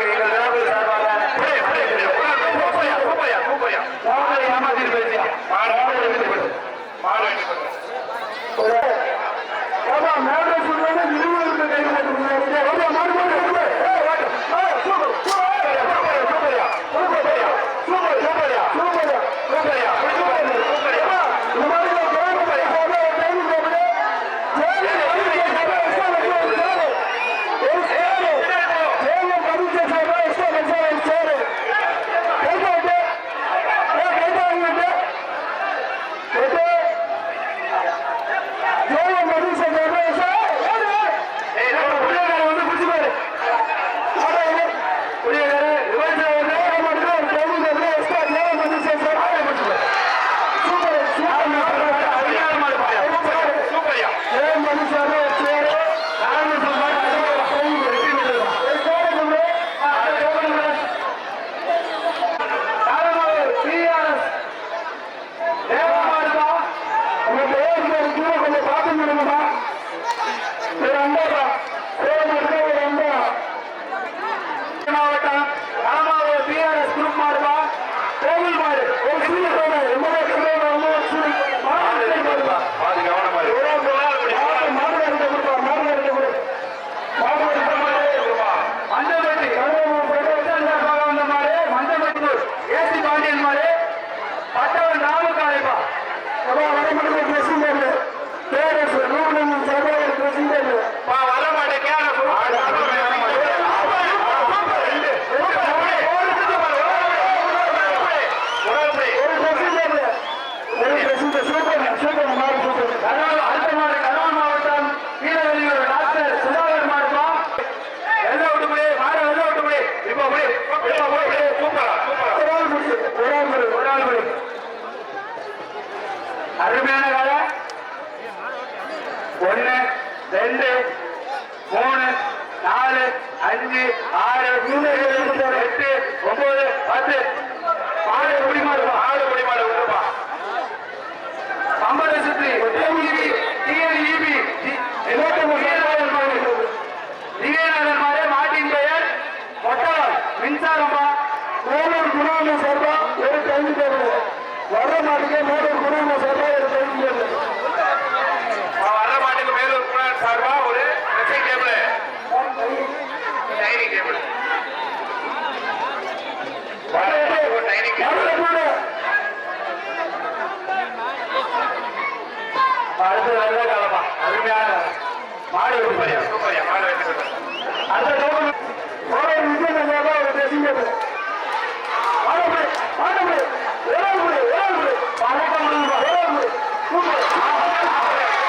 வருகிறீர்கள் கம்மியான வேலை ஒன்று ரெண்டு மூணு நாலு அஞ்சு ஆறு மூணு எட்டு ஒன்பது பத்து. ஆறு குடிமாடு ஆடு குடிமாடு விட்டுப்பா பம்பர சுத்தி தேமுகிரி டிஎன்இபி இருபத்தி மூணு திகேநகர் மாதிரி மாட்டின் பெயர் ஒட்டகம் மின்சாரம்பா ஓலூர் குணாம சார்பா. ஒரு கல்வி தேவை வர மாட்டுக்கு மேலூர் குணாம வரமாட்டுக்கு மேலூர் குமார் சார்பா ஒரு ட்ரெஸ்ஸிங் டேபிள் டைனிங் டேபிள் ஒரு டைனிங் டேபிள் அடுத்து நல்ல காலமா அருமையான மாடு சூப்பரியா சூப்பரியா மாடு வைத்து அடுத்த டோட்டல் ஒரு விஜய் நல்லா ஒரு ட்ரெஸ்ஸிங் டேபிள் ஆடம்பு ஆடம்பு ஏழாவது ஏழாவது பழக்கம் Número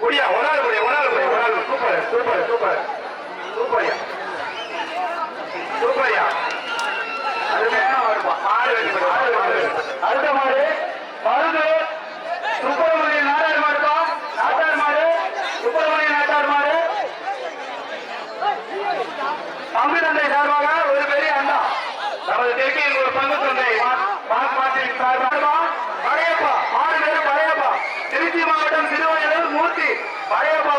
முடியா ஒரு நாள் முடியா ஒரு நாள் முடியா ஒரு நாள் சூப்பர். சூப்பர் சூப்பர் சூப்பரியா சூப்பரியா அது மேல வருமா மாடு அடுத்த மாதிரி நமது தேசிய ஒரு பங்கு சந்தை மார்க்பாட்டின் சார்பாக படையப்பா ஆறு பேரும் படையப்பா திருச்சி மாவட்டம் சிறுவயலூர் மூர்த்தி. படையப்பா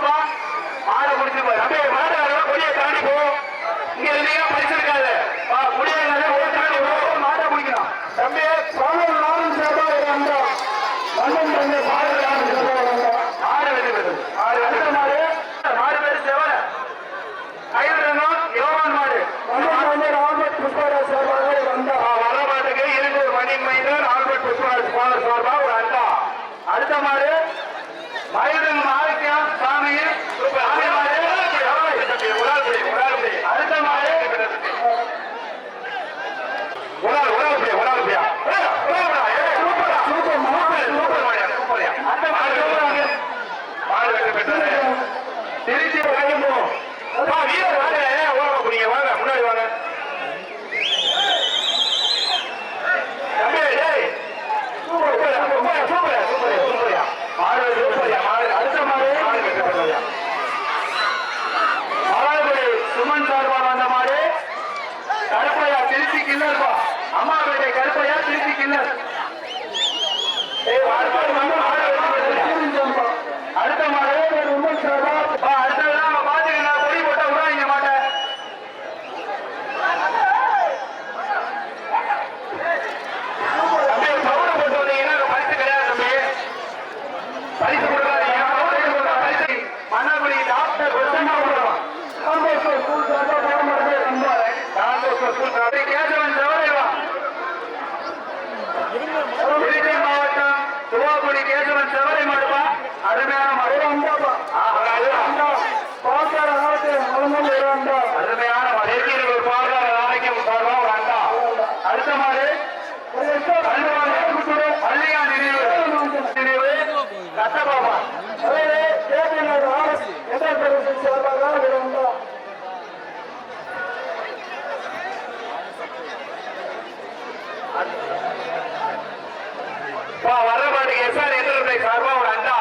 வர்றபாட்டு எஸ்ஆர் என்டர்பிரைஸ் சார்பா ஒரு அண்டா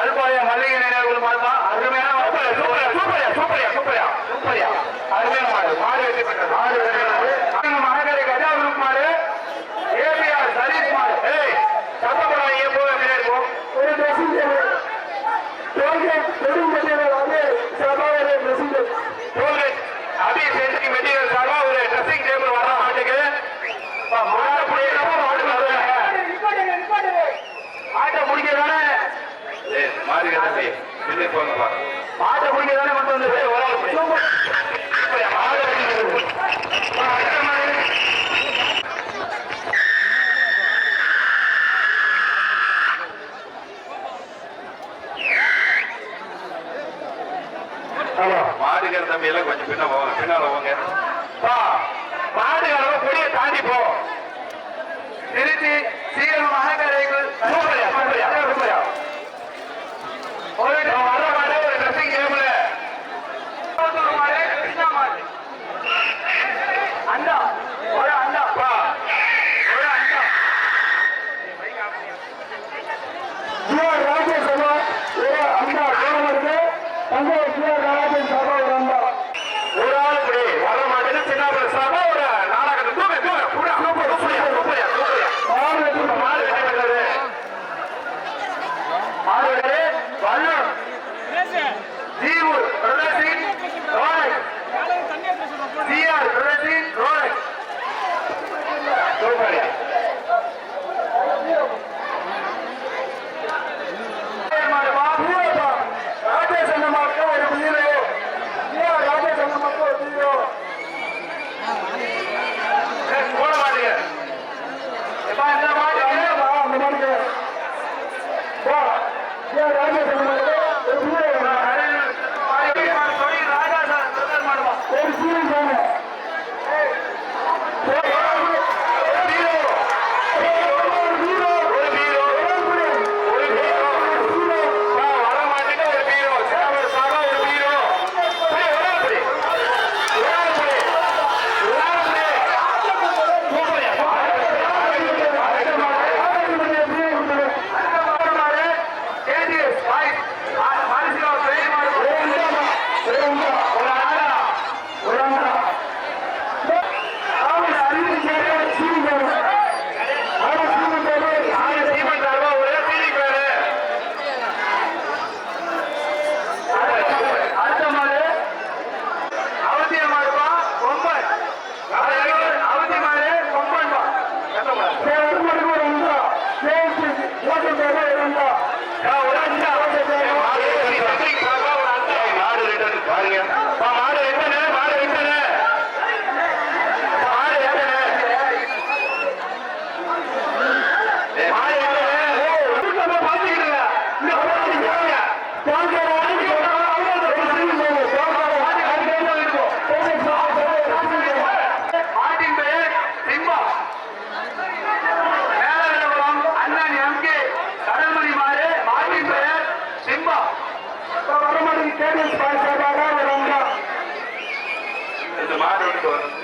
அல்பாயா மல்லிகை நினைவுகள் மாடுமா அருமையான சூப்பரியா சூப்பரியா சூப்பரியா சூப்பரியா சூப்பரியா அருமையான மாடு மாடு மாடு வெற்றி জীবন ভর ராஜேஷ் Thank you.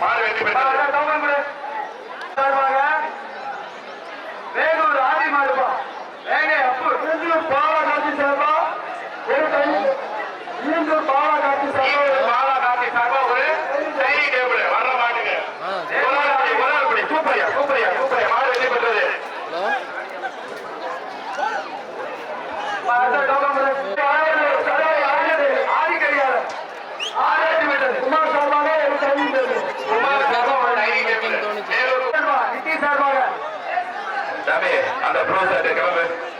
மாறு வெற்றி அந்த ப்ரூஃப் சர்டிஃபிகேட்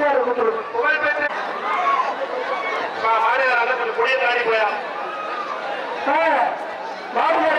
பெரியார் புகழ்பெற்ற மாநில அரசு குடியேறி போயா மாநில